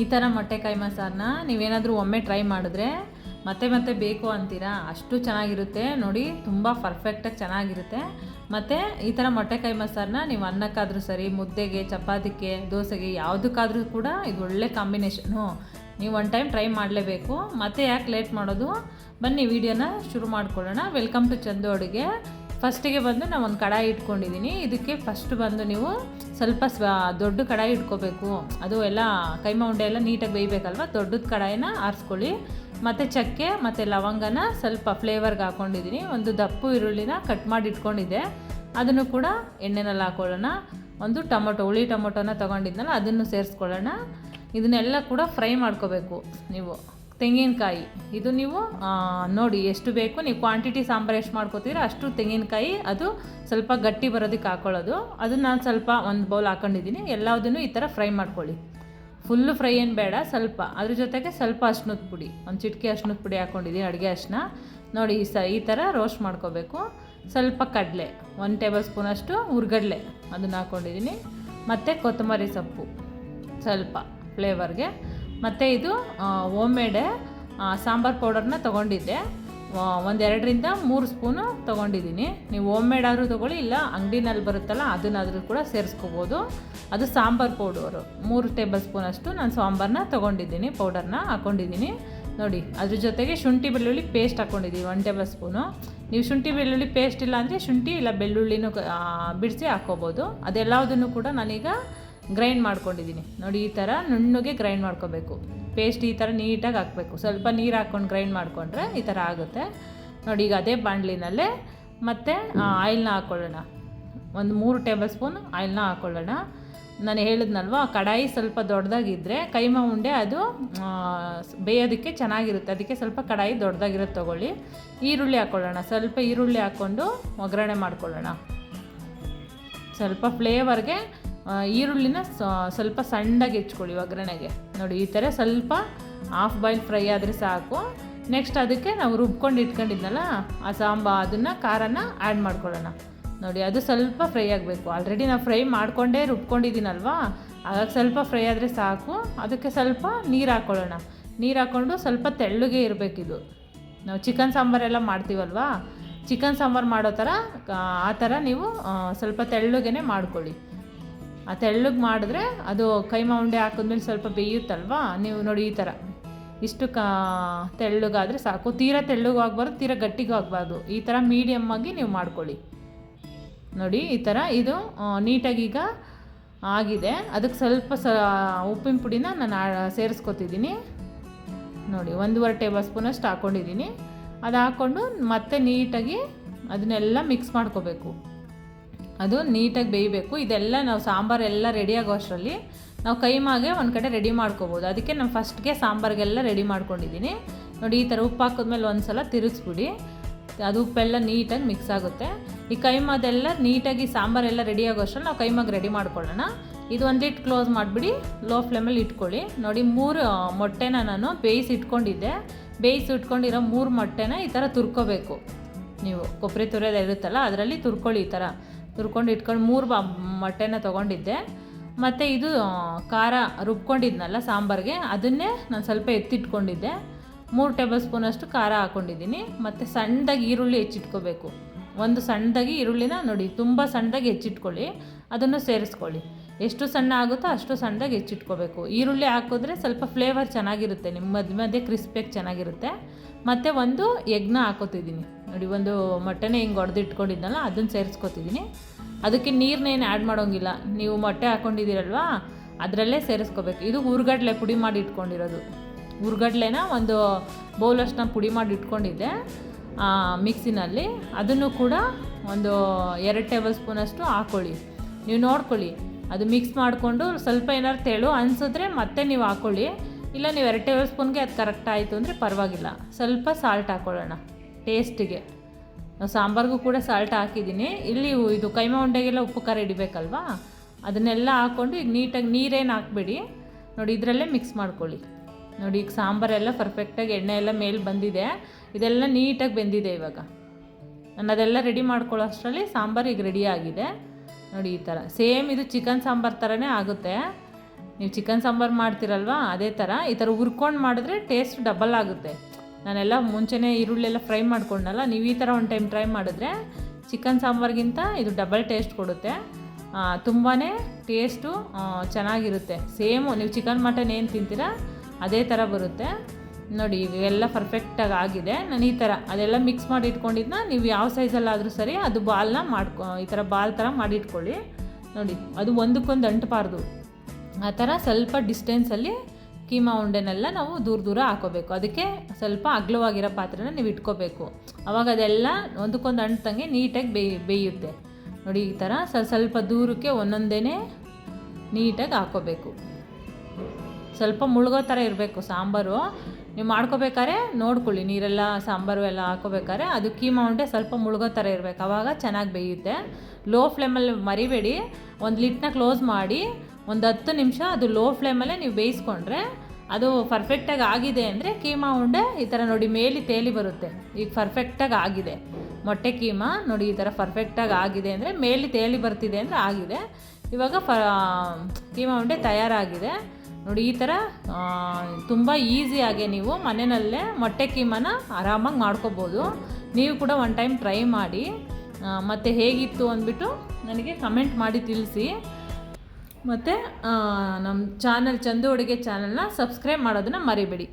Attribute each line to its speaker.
Speaker 1: ಈ ಥರ ಮೊಟ್ಟೆಕಾಯಿ ಕೈಮಾ ಸಾರನ್ನ ನೀವೇನಾದರೂ ಒಮ್ಮೆ ಟ್ರೈ ಮಾಡಿದ್ರೆ ಮತ್ತೆ ಮತ್ತೆ ಬೇಕು ಅಂತೀರಾ? ಅಷ್ಟು ಚೆನ್ನಾಗಿರುತ್ತೆ. ನೋಡಿ, ತುಂಬ ಪರ್ಫೆಕ್ಟಾಗಿ ಚೆನ್ನಾಗಿರುತ್ತೆ. ಮತ್ತು ಈ ಥರ ಮೊಟ್ಟೆಕಾಯಿ ಕೈಮಾ ಸಾರನ್ನ ನೀವು ಅನ್ನಕ್ಕಾದರೂ ಸರಿ, ಮುದ್ದೆಗೆ, ಚಪಾತಿಗೆ, ದೋಸೆಗೆ ಯಾವುದಕ್ಕಾದರೂ ಕೂಡ ಇದು ಒಳ್ಳೆ ಕಾಂಬಿನೇಷನು ನೀವು ಒನ್ ಟೈಮ್ ಟ್ರೈ ಮಾಡಲೇಬೇಕು. ಮತ್ತೆ ಯಾಕೆ ಲೇಟ್ ಮಾಡೋದು? ಬನ್ನಿ, ವಿಡಿಯೋನ ಶುರು ಮಾಡ್ಕೊಳ್ಳೋಣ. ವೆಲ್ಕಮ್ ಟು ಚಂದು ಅಡುಗೆ ಫಸ್ಟಿಗೆ ಬಂದು ನಾನು ಒಂದು ಕಡಾಯಿ ಇಟ್ಕೊಂಡಿದ್ದೀನಿ ಇದಕ್ಕೆ ಫಸ್ಟ್ ಬಂದು ನೀವು ಸ್ವಲ್ಪ ಸ್ವ, ದೊಡ್ಡ ಕಡಾಯಿ ಇಟ್ಕೋಬೇಕು. ಅದು ಎಲ್ಲ ಕೈಮಾ ಉಂಡೆ ಎಲ್ಲ ನೀಟಾಗಿ ಬೇಯಬೇಕಲ್ವ? ದೊಡ್ಡದ ಕಡಾಯಿನ ಆರಿಸ್ಕೊಳ್ಳಿ. ಮತ್ತು ಚಕ್ಕೆ, ಮತ್ತು ಲವಂಗನ ಸ್ವಲ್ಪ ಫ್ಲೇವರ್ಗೆ ಹಾಕ್ಕೊಂಡಿದ್ದೀನಿ ಒಂದು ದಪ್ಪು ಈರುಳ್ಳಿನ ಕಟ್ ಮಾಡಿ ಇಟ್ಕೊಂಡಿದ್ದೆ. ಅದನ್ನು ಕೂಡ ಎಣ್ಣೆನಲ್ಲಿ ಹಾಕೊಳ್ಳೋಣ. ಒಂದು ಟೊಮೊಟೊ, ಹುಳಿ ಟೊಮೊಟೊನ ತೊಗೊಂಡಿದ್ನಲ್ಲ, ಅದನ್ನು ಸೇರಿಸ್ಕೊಳ್ಳೋಣ. ಇದನ್ನೆಲ್ಲ ಕೂಡ ಫ್ರೈ ಮಾಡ್ಕೋಬೇಕು ನೀವು. ತೆಂಗಿನಕಾಯಿ. ಇದು ನೀವು ನೋಡಿ ಎಷ್ಟು ಬೇಕು, ನೀವು ಕ್ವಾಂಟಿಟಿ ಸಾಂಬಾರು ಎಷ್ಟು ಮಾಡ್ಕೋತೀರ ಅಷ್ಟು ತೆಂಗಿನಕಾಯಿ ಅದು ಸ್ವಲ್ಪ ಗಟ್ಟಿ ಬರೋದಕ್ಕೆ ಹಾಕೊಳ್ಳೋದು. ಅದನ್ನು ನಾನು ಸ್ವಲ್ಪ ಒಂದು ಬೌಲ್ ಹಾಕೊಂಡಿದ್ದೀನಿ. ಎಲ್ಲದನ್ನು ಈ ಥರ ಫ್ರೈ ಮಾಡ್ಕೊಳ್ಳಿ. ಫುಲ್ಲು ಫ್ರೈ ಏನು ಬೇಡ, ಸ್ವಲ್ಪ. ಅದ್ರ ಜೊತೆಗೆ ಸ್ವಲ್ಪ ಅಶ್ನದ ಪುಡಿ. ಒಂದು ಚಿಟಿಕೆ ಅಶ್ನದ ಪುಡಿ ಹಾಕ್ಕೊಂಡಿದ್ದೀನಿ ಅಡುಗೆ ಅಷ್ಟನ್ನ ನೋಡಿ ಈ ಸ, ಈ ಥರ ರೋಸ್ಟ್ ಮಾಡ್ಕೋಬೇಕು. ಸ್ವಲ್ಪ ಕಡಲೆ, ಒಂದು ಟೇಬಲ್ ಸ್ಪೂನಷ್ಟು ಹುರ್ಗಡ್ಲೆ ಅದನ್ನು ಹಾಕ್ಕೊಂಡಿದ್ದೀನಿ ಮತ್ತು ಕೊತ್ತಂಬರಿ ಸೊಪ್ಪು. ಸ್ವಲ್ಪ ಫ್ಲೇವರ್ಗೆ ಮತ್ತು ಇದು ಓಮ್ ಮೇಡೆ ಸಾಂಬಾರು ಪೌಡರ್ನ ತೊಗೊಂಡಿದ್ದೆ. ಒಂದೆರಡರಿಂದ ಮೂರು ಸ್ಪೂನು ತೊಗೊಂಡಿದ್ದೀನಿ. ನೀವು ಓಮ್ ಮೇಡ್ ಆದರೂ ತೊಗೊಳ್ಳಿ, ಇಲ್ಲ ಅಂಗಡಿನಲ್ಲಿ ಬರುತ್ತಲ್ಲ, ಅದನ್ನಾದರೂ ಕೂಡ ಸೇರಿಸ್ಕೋಬೋದು. ಅದು ಸಾಂಬಾರು ಪೌಡರು. ಮೂರು ಟೇಬಲ್ ಸ್ಪೂನ್ ಅಷ್ಟು ನಾನು ಸಾಂಬಾರನ್ನ ತೊಗೊಂಡಿದ್ದೀನಿ, ಪೌಡರ್ನ ಹಾಕ್ಕೊಂಡಿದ್ದೀನಿ ನೋಡಿ, ಅದ್ರ ಜೊತೆಗೆ ಶುಂಠಿ ಬೆಳ್ಳುಳ್ಳಿ ಪೇಸ್ಟ್ ಹಾಕ್ಕೊಂಡಿದ್ದೀವಿ ಒನ್ ಟೇಬಲ್ ಸ್ಪೂನು. ನೀವು ಶುಂಠಿ ಬೆಳ್ಳುಳ್ಳಿ ಪೇಸ್ಟ್ ಇಲ್ಲ ಅಂದರೆ ಶುಂಠಿ ಇಲ್ಲ ಬೆಳ್ಳುಳ್ಳಿನೂ ಬಿಡಿಸಿ ಹಾಕ್ಕೋಬೋದು ಅದೆಲ್ಲದನ್ನು ಕೂಡ ನಾನೀಗ ಗ್ರೈಂಡ್ ಮಾಡ್ಕೊಂಡಿದ್ದೀನಿ ನೋಡಿ, ಈ ಥರ ನುಣ್ಣಗೆ ಗ್ರೈಂಡ್ ಮಾಡ್ಕೋಬೇಕು. ಪೇಸ್ಟ್ ಈ ಥರ ನೀಟಾಗಿ ಹಾಕಬೇಕು. ಸ್ವಲ್ಪ ನೀರು ಹಾಕ್ಕೊಂಡು ಗ್ರೈಂಡ್ ಮಾಡಿಕೊಂಡ್ರೆ ಈ ಥರ ಆಗುತ್ತೆ. ನೋಡಿ, ಈಗ ಅದೇ ಬಾಣಲಿನಲ್ಲೇ ಮತ್ತು ಆಯಿಲ್ನ ಹಾಕ್ಕೊಳ್ಳೋಣ ಒಂದು ಮೂರು ಟೇಬಲ್ ಸ್ಪೂನ್ ಆಯಿಲ್ನ ಹಾಕ್ಕೊಳ್ಳೋಣ ನಾನು ಹೇಳಿದ್ನಲ್ವ, ಕಡಾಯಿ ಸ್ವಲ್ಪ ದೊಡ್ಡದಾಗಿದ್ದರೆ ಕೈಮ ಉಂಡೆ ಅದು ಬೇಯೋದಕ್ಕೆ ಚೆನ್ನಾಗಿರುತ್ತೆ. ಅದಕ್ಕೆ ಸ್ವಲ್ಪ ಕಡಾಯಿ ದೊಡ್ಡದಾಗಿರೋದು ತೊಗೊಳ್ಳಿ. ಈರುಳ್ಳಿ ಹಾಕ್ಕೊಳ್ಳೋಣ ಸ್ವಲ್ಪ ಈರುಳ್ಳಿ ಹಾಕ್ಕೊಂಡು ಒಗ್ಗರಣೆ ಮಾಡ್ಕೊಳ್ಳೋಣ. ಸ್ವಲ್ಪ ಫ್ಲೇವರ್ಗೆ ಈರುಳ್ಳಿನ ಸ್ವಲ್ಪ ಸಣ್ಣಗೆ ಹೆಚ್ಕೊಳ್ಳಿ ಒಗ್ಗರಣೆಗೆ. ನೋಡಿ, ಈ ಥರ ಸ್ವಲ್ಪ ಹಾಫ್ ಬಾಯ್ಲ್ ಫ್ರೈ ಆದರೆ ಸಾಕು. ನೆಕ್ಸ್ಟ್ ಅದಕ್ಕೆ ನಾವು ರುಬ್ಕೊಂಡು ಇಟ್ಕೊಂಡಿದ್ನಲ್ಲ, ಆ ಸಾಂಬಾ ಅದನ್ನು ಖಾರನ ಆ್ಯಡ್ ಮಾಡ್ಕೊಳ್ಳೋಣ. ನೋಡಿ, ಅದು ಸ್ವಲ್ಪ ಫ್ರೈ ಆಗಬೇಕು. ಆಲ್ರೆಡಿ ನಾವು ಫ್ರೈ ಮಾಡಿಕೊಂಡೇ ರುಬ್ಕೊಂಡಿದ್ದೀನಲ್ವಾ? ಹಾಗಾಗಿ ಸ್ವಲ್ಪ ಫ್ರೈ ಆದರೆ ಸಾಕು. ಅದಕ್ಕೆ ಸ್ವಲ್ಪ ನೀರು ಹಾಕ್ಕೊಳ್ಳೋಣ ನೀರು ಹಾಕ್ಕೊಂಡು ಸ್ವಲ್ಪ ತೆಳ್ಳಗೆ ಇರಬೇಕಿದು. ನಾವು ಚಿಕನ್ ಸಾಂಬಾರೆಲ್ಲ ಮಾಡ್ತೀವಲ್ವಾ? ಚಿಕನ್ ಸಾಂಬಾರು ಮಾಡೋ ಥರ, ಆ ಥರ ನೀವು ಸ್ವಲ್ಪ ತೆಳ್ಳಗೆ ಮಾಡ್ಕೊಳ್ಳಿ. ಆ ತೆಳ್ಳಗೆ ಮಾಡಿದ್ರೆ ಅದು ಕೈಮಾ ಉಂಡೆ ಹಾಕಿದ್ಮೇಲೆ ಸ್ವಲ್ಪ ಬೇಯುತ್ತಲ್ವಾ? ನೀವು ನೋಡಿ ಈ ಥರ ಇಷ್ಟು ಕಾ ತೆಳ್ಳಗಾದರೆ ಸಾಕು. ತೀರಾ ತೆಳ್ಳಗೂ ಆಗಬಾರ್ದು, ತೀರಾ ಗಟ್ಟಿಗೂ ಆಗಬಾರ್ದು. ಈ ಥರ ಮೀಡಿಯಮ್ ಆಗಿ ನೀವು ಮಾಡ್ಕೊಳ್ಳಿ. ನೋಡಿ, ಈ ಥರ ಇದು ನೀಟಾಗಿ ಈಗ ಆಗಿದೆ. ಅದಕ್ಕೆ ಸ್ವಲ್ಪ ಸ, ಉಪ್ಪಿನ ಪುಡಿನ ನಾನು ಸೇರಿಸ್ಕೊತಿದ್ದೀನಿ. ನೋಡಿ, ಒಂದೂವರೆ ಟೇಬಲ್ ಸ್ಪೂನಷ್ಟು ಹಾಕ್ಕೊಂಡಿದ್ದೀನಿ ಅದು ಹಾಕ್ಕೊಂಡು ಮತ್ತೆ ನೀಟಾಗಿ ಅದನ್ನೆಲ್ಲ ಮಿಕ್ಸ್ ಮಾಡ್ಕೋಬೇಕು. ಅದು ನೀಟಾಗಿ ಬೇಯಬೇಕು. ಇದೆಲ್ಲ ನಾವು ಸಾಂಬಾರು ಎಲ್ಲ ರೆಡಿ ಆಗೋ ಅಷ್ಟರಲ್ಲಿ ನಾವು ಕೈಮಾಗೆ ಒಂದು ಕಡೆ ರೆಡಿ ಮಾಡ್ಕೋಬೋದು. ಅದಕ್ಕೆ ನಾನು ಫಸ್ಟ್ಗೆ ಸಾಂಬಾರಿಗೆಲ್ಲ ರೆಡಿ ಮಾಡ್ಕೊಂಡಿದ್ದೀನಿ. ನೋಡಿ ಈ ಥರ ಉಪ್ಪು ಹಾಕಿದ್ಮೇಲೆ ಒಂದು ಸಲ ತಿರುಗಿಸ್ಬಿಡಿ ಅದು ಉಪ್ಪೆಲ್ಲ ನೀಟಾಗಿ ಮಿಕ್ಸ್ ಆಗುತ್ತೆ. ಈ ಕೈಮಾದೆಲ್ಲ ನೀಟಾಗಿ ಸಾಂಬಾರೆಲ್ಲ ರೆಡಿ ಆಗೋ ಅಷ್ಟರಲ್ಲಿ ನಾವು ಕೈಮಾಗೆ ರೆಡಿ ಮಾಡ್ಕೊಳ್ಳೋಣ. ಇದು ಒಂದಿಟ್ಟು ಕ್ಲೋಸ್ ಮಾಡಿಬಿಡಿ. ಲೋ ಫ್ಲೇಮಲ್ಲಿ ಇಟ್ಕೊಳ್ಳಿ. ನೋಡಿ ಮೂರು ಮೊಟ್ಟೆನ ನಾನು ಬೇಯಿಸಿ ಇಟ್ಕೊಂಡಿದ್ದೆ. ಬೇಯಿಸಿ ಇಟ್ಕೊಂಡಿರೋ ಮೂರು ಮೊಟ್ಟೆನ ಈ ಥರ ತುರ್ಕೋಬೇಕು. ನೀವು ಕೊಬ್ಬರಿ ತುರಿಯೋದು ಇರುತ್ತಲ್ಲ, ಅದರಲ್ಲಿ ತುರ್ಕೊಳ್ಳಿ ಈ ಥರ ತುರ್ಕೊಂಡು ಇಟ್ಕೊಂಡು ಮೂರು ಬಾ ಮೊಟ್ಟೆನ ತೊಗೊಂಡಿದ್ದೆ. ಮತ್ತು ಇದು ಖಾರ ರುಬ್ಕೊಂಡಿದ್ನಲ್ಲ ಸಾಂಬಾರಿಗೆ, ಅದನ್ನೇ ನಾನು ಸ್ವಲ್ಪ ಎತ್ತಿಟ್ಕೊಂಡಿದ್ದೆ. ಮೂರು ಟೇಬಲ್ ಸ್ಪೂನಷ್ಟು ಖಾರ ಹಾಕ್ಕೊಂಡಿದ್ದೀನಿ ಮತ್ತು ಸಣ್ಣದಾಗಿ ಈರುಳ್ಳಿ ಹೆಚ್ಚಿಟ್ಕೋಬೇಕು. ಒಂದು ಸಣ್ಣದಾಗಿ ಈರುಳ್ಳಿನ ನೋಡಿ, ತುಂಬ ಸಣ್ಣದಾಗಿ ಹೆಚ್ಚಿಟ್ಕೊಳ್ಳಿ. ಅದನ್ನು ಸೇರಿಸ್ಕೊಳ್ಳಿ. ಎಷ್ಟು ಸಣ್ಣ ಆಗುತ್ತೋ ಅಷ್ಟು ಸಣ್ಣದಾಗಿ ಹೆಚ್ಚಿಟ್ಕೋಬೇಕು. ಈರುಳ್ಳಿ ಹಾಕಿದ್ರೆ ಸ್ವಲ್ಪ ಫ್ಲೇವರ್ ಚೆನ್ನಾಗಿರುತ್ತೆ. ನಿಮ್ಮ ಮಧ್ಯ ಮಧ್ಯೆ ಕ್ರಿಸ್ಪಿಯಾಗಿ ಚೆನ್ನಾಗಿರುತ್ತೆ. ಮತ್ತು ಒಂದು ಎಗ್ನ ಹಾಕೋತಿದ್ದೀನಿ. ನೋಡಿ, ಒಂದು ಮೊಟ್ಟೆನ ಹಿಂಗೆ ಹೊಡೆದಿಟ್ಕೊಂಡಿದ್ನಲ್ಲ ಅದನ್ನು ಸೇರಿಸ್ಕೊತಿದ್ದೀನಿ ಅದಕ್ಕೆ ನೀರನ್ನೇನು ಆ್ಯಡ್ ಮಾಡೋಂಗಿಲ್ಲ. ನೀವು ಮೊಟ್ಟೆ ಹಾಕ್ಕೊಂಡಿದ್ದೀರಲ್ವಾ ಅದರಲ್ಲೇ ಸೇರಿಸ್ಕೋಬೇಕು. ಇದು ಹುರ್ಗಡ್ಲೆ ಪುಡಿ ಮಾಡಿ ಇಟ್ಕೊಂಡಿರೋದು. ಹುರ್ಗಡ್ಲೆನ ಒಂದು ಬೌಲಷ್ಟು ಪುಡಿ ಮಾಡಿ ಇಟ್ಕೊಂಡಿದ್ದೆ ಮಿಕ್ಸಿನಲ್ಲಿ ಅದನ್ನು ಕೂಡ ಒಂದು ಎರಡು ಟೇಬಲ್ ಸ್ಪೂನಷ್ಟು ಹಾಕ್ಕೊಳ್ಳಿ ನೀವು ನೋಡ್ಕೊಳ್ಳಿ, ಅದು ಮಿಕ್ಸ್ ಮಾಡಿಕೊಂಡು ಸ್ವಲ್ಪ ಏನಾದ್ರು ತೆಳು ಅನಿಸಿದ್ರೆ ಮತ್ತೆ ನೀವು ಹಾಕ್ಕೊಳ್ಳಿ ಇಲ್ಲ, ನೀವು ಎರಡು ಟೇಬಲ್ ಸ್ಪೂನ್ಗೆ ಅದು ಕರೆಕ್ಟ್ ಆಯಿತು ಅಂದರೆ ಪರವಾಗಿಲ್ಲ. ಸ್ವಲ್ಪ ಸಾಲ್ಟ್ ಹಾಕ್ಕೊಳ್ಳೋಣ ಟೇಸ್ಟಿಗೆ ಸಾಂಬಾರಿಗೂ ಕೂಡ ಸಾಲ್ಟ್ ಹಾಕಿದ್ದೀನಿ. ಇಲ್ಲಿ ಇದು ಕೈಮಾ ಉಂಡೆಗೆಲ್ಲ ಉಪ್ಪು ಖಾರ ಇಡಬೇಕಲ್ವಾ ಅದನ್ನೆಲ್ಲ ಹಾಕ್ಕೊಂಡು ಈಗ ನೀಟಾಗಿ ನೀರೇನು ಹಾಕ್ಬೇಡಿ. ನೋಡಿ, ಇದರಲ್ಲೇ ಮಿಕ್ಸ್ ಮಾಡ್ಕೊಳ್ಳಿ. ನೋಡಿ, ಈಗ ಸಾಂಬಾರೆಲ್ಲ ಪರ್ಫೆಕ್ಟಾಗಿ ಎಣ್ಣೆ ಎಲ್ಲ ಮೇಲೆ ಬಂದಿದೆ. ಇದೆಲ್ಲ ನೀಟಾಗಿ ಬೆಂದಿದೆ ಇವಾಗ. ನಾನು ಅದೆಲ್ಲ ರೆಡಿ ಮಾಡ್ಕೊಳ್ಳೋ ಅಷ್ಟರಲ್ಲಿ ಸಾಂಬಾರು ಈಗ ರೆಡಿ ಆಗಿದೆ. ನೋಡಿ, ಈ ಥರ ಸೇಮ್ ಇದು ಚಿಕನ್ ಸಾಂಬಾರು ಥರನೇ ಆಗುತ್ತೆ. ನೀವು ಚಿಕನ್ ಸಾಂಬಾರು ಮಾಡ್ತೀರಲ್ವಾ? ಅದೇ ಥರ ಈ ಥರ ಹುರ್ಕೊಂಡು ಮಾಡಿದ್ರೆ ಟೇಸ್ಟ್ ಡಬಲ್ ಆಗುತ್ತೆ. ನಾನೆಲ್ಲ ಮುಂಚೆನೇ ಈರುಳ್ಳಿ ಫ್ರೈ ಮಾಡ್ಕೊಂಡಲ್ಲ, ನೀವು ಈ ಥರ ಒಂದು ಟೈಮ್ ಟ್ರೈ ಮಾಡಿದ್ರೆ ಚಿಕನ್ ಸಾಂಬಾರ್ಗಿಂತ ಇದು ಡಬಲ್ ಟೇಸ್ಟ್ ಕೊಡುತ್ತೆ. ತುಂಬಾ ಟೇಸ್ಟು ಚೆನ್ನಾಗಿರುತ್ತೆ. ಸೇಮು ನೀವು ಚಿಕನ್ ಮಟನ್ ಏನು ತಿಂತೀರಾ, ಅದೇ ಥರ ಬರುತ್ತೆ. ನೋಡಿ, ಇವೆಲ್ಲ ಪರ್ಫೆಕ್ಟಾಗಿ ಆಗಿದೆ. ನಾನು ಈ ಥರ ಅದೆಲ್ಲ ಮಿಕ್ಸ್ ಮಾಡಿ ಇಟ್ಕೊಂಡಿದ್ದನ್ನ ನೀವು ಯಾವ ಸೈಜಲ್ಲಾದರೂ ಸರಿ ಅದು ಬಾಲ್ನ ಮಾಡ್ಕೊ, ಈ ಥರ ಬಾಲ್ ಥರ ಮಾಡಿ ಇಟ್ಕೊಳ್ಳಿ. ನೋಡಿ, ಅದು ಒಂದಕ್ಕೊಂದು ಅಂಟಬಾರ್ದು. ಆ ಥರ ಸ್ವಲ್ಪ ಡಿಸ್ಟೆನ್ಸಲ್ಲಿ ಕೀಮಾ ಉಂಡೆನೆಲ್ಲ ನಾವು ದೂರ ದೂರ ಹಾಕೋಬೇಕು. ಅದಕ್ಕೆ ಸ್ವಲ್ಪ ಅಗ್ಲವಾಗಿರೋ ಪಾತ್ರೆನ ನೀವು ಇಟ್ಕೋಬೇಕು. ಅವಾಗ ಅದೆಲ್ಲ ಒಂದಕ್ಕೊಂದು ಅಂಟಂಗೆ ನೀಟಾಗಿ ಬೇಯ್ ಬೇಯುತ್ತೆ. ನೋಡಿ, ಈ ಥರ ಸ್ವಲ್ಪ ಸ್ವಲ್ಪ ದೂರಕ್ಕೆ ಒಂದೊಂದೇ ನೀಟಾಗಿ ಹಾಕೋಬೇಕು. ಸ್ವಲ್ಪ ಮುಳುಗೋ ಥರ ಇರಬೇಕು ಸಾಂಬಾರು. ನೀವು ಮಾಡ್ಕೋಬೇಕಾದ್ರೆ ನೋಡ್ಕೊಳ್ಳಿ, ನೀರೆಲ್ಲ, ಸಾಂಬಾರು ಎಲ್ಲ ಹಾಕೋಬೇಕಾದ್ರೆ ಅದು ಕೀಮಾ ಉಂಡೆ ಸ್ವಲ್ಪ ಮುಳುಗೋ ಥರ ಇರಬೇಕು. ಆವಾಗ ಚೆನ್ನಾಗಿ ಬೇಯುತ್ತೆ. ಲೋ ಫ್ಲೇಮಲ್ಲಿ ಮರಿಬೇಡಿ. ಒಂದು ಲಿಟ್ನ ಕ್ಲೋಸ್ ಮಾಡಿ ಒಂದು ಹತ್ತು ನಿಮಿಷ ಅದು ಲೋ ಫ್ಲೇಮಲ್ಲೇ ನೀವು ಬೇಯಿಸ್ಕೊಂಡ್ರೆ ಅದು ಪರ್ಫೆಕ್ಟಾಗಿ ಆಗಿದೆ ಅಂದರೆ ಕೀಮಾ ಉಂಡೆ ಈ ಥರ ನೋಡಿ ಮೇಲಿ ತೇಲಿ ಬರುತ್ತೆ. ಈಗ ಪರ್ಫೆಕ್ಟಾಗಿ ಆಗಿದೆ. ಮೊಟ್ಟೆ ಕೀಮಾ ನೋಡಿ ಈ ಥರ ಪರ್ಫೆಕ್ಟಾಗಿ ಆಗಿದೆ ಅಂದರೆ ಮೇಲಿ ತೇಲಿ ಬರ್ತಿದೆ ಅಂದರೆ ಆಗಿದೆ. ಇವಾಗ ಫ ಕೀಮಾ ಉಂಡೆ ತಯಾರಾಗಿದೆ. ನೋಡಿ ಈ ಥರ ತುಂಬ ಈಸಿಯಾಗಿ ನೀವು ಮನೆಯಲ್ಲೇ ಮೊಟ್ಟೆ ಕೀಮನ ಆರಾಮಾಗಿ ಮಾಡ್ಕೋಬೋದು. ನೀವು ಕೂಡ ಒನ್ ಟೈಮ್ ಟ್ರೈ ಮಾಡಿ. ಮತ್ತು ಹೇಗಿತ್ತು ಅಂದ್ಬಿಟ್ಟು ನನಗೆ ಕಮೆಂಟ್ ಮಾಡಿ ತಿಳಿಸಿ. ಮತ್ತು ನಮ್ಮ ಚಾನಲ್ ಚಂದು ಅಡುಗೆ ಚಾನಲ್ನ ಸಬ್ಸ್ಕ್ರೈಬ್ ಮಾಡೋದನ್ನು ಮರಿಬೇಡಿ.